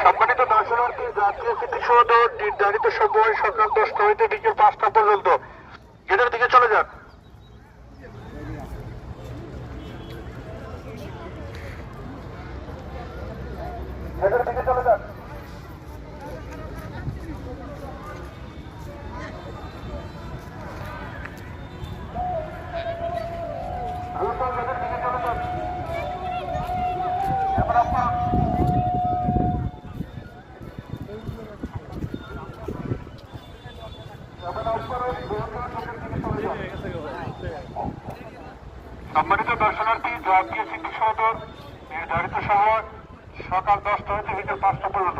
সম্মানিত দর্শনার্থী জাতীয় স্মৃতিসৌধ নির্ধারিত সময় সকাল দশটা হইতে বিকেল পাঁচটা পর্যন্ত গেটের দিকে চলে যান গেটের দিকে চলে যান। সম্মানিত দর্শনার্থী জাতীয় স্মৃতিসৌধ নির্ধারিত সময় সকাল দশটা হতে বিকেল পাঁচটা পর্যন্ত